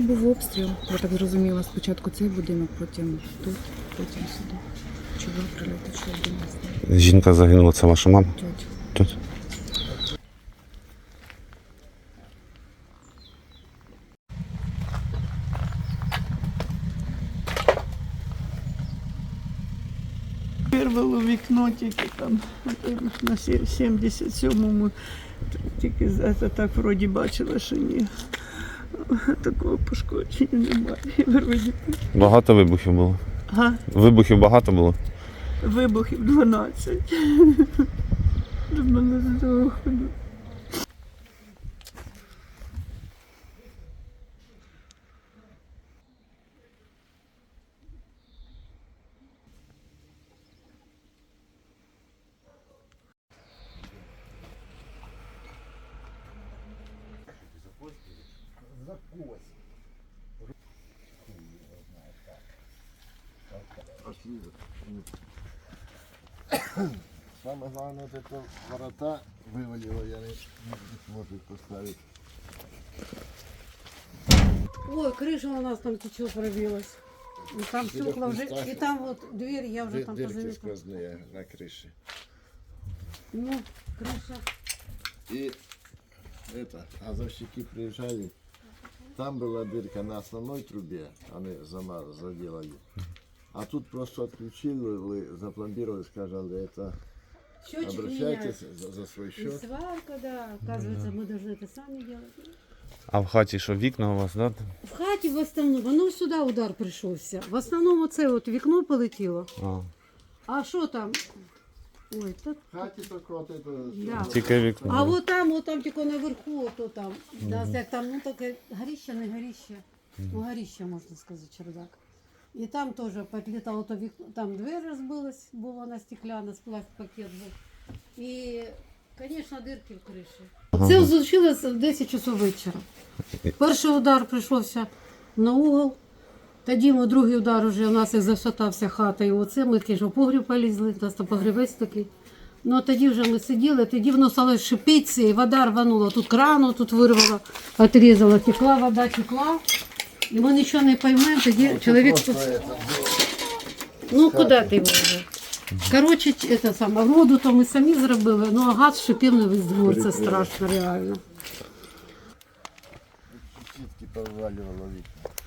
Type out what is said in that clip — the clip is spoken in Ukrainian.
був обстріл. Я так зрозуміла, спочатку цей будинок, потім тут, потім сюди. Був приліт, чи один не. Жінка загинула, це ваша мама? Тьотя. Тут. Вирвало вікно тільки там на сі- 77-му. Тільки за- це так вроді бачила, що ні. Такого пошкодження немає. Вроді. Багато вибухів було. Ага, Вибухів багато було. вибухів 12. До мене здохло. Самое главное, вот это ворота вывалило, я не могу поставить. Ой, крыша у нас там течет, пробилась. И там стекла уже, и там вот дверь я уже там Дырки позаметила. сквозные на крыше. Ну, крыша. И это, газовщики приезжали, там была дырка на основной трубе, они зама- заделали. А тут просто отключили, запломбировали, сказали, это Счетчик обращайтесь меняют. за, за свой И счет. сварка, да. Оказывается, мы должны это сами делать. А в хаті що, вікна у вас, да? В хаті в основному, ну сюди удар прийшовся. В основному це от вікно полетіло. А, А що там? Ой, так. В только вот это... Да. тільки вікна. А от там, от там тільки наверху, ото там. Да, як там, ну таке горіще, не горіще. Ну, горіще, можна сказати, чердак. І там теж підлітало то вікно, там двері розбилась, була вона стекляна, сплав пакет був. І, звісно, дирки в криші. Це случилось в 10 часов вечора. Перший удар прийшовся на угол. Тоді ми другий удар уже у нас як зашатався хата, і оце ми такий ж у погріб полізли, у нас там погрібець такий. Ну а тоді вже ми сиділи, тоді воно стало шипітися, і вода рванула. Тут крану тут вирвала, отрізала, текла вода, текла. І ми нічого не поймемо, тоді чоловік спас- это, Ну куди ти його вже? Коротше, це саме, воду то ми самі зробили, ну а газ шипів на весь двор, це страшно реально. ситки поваливало вікна.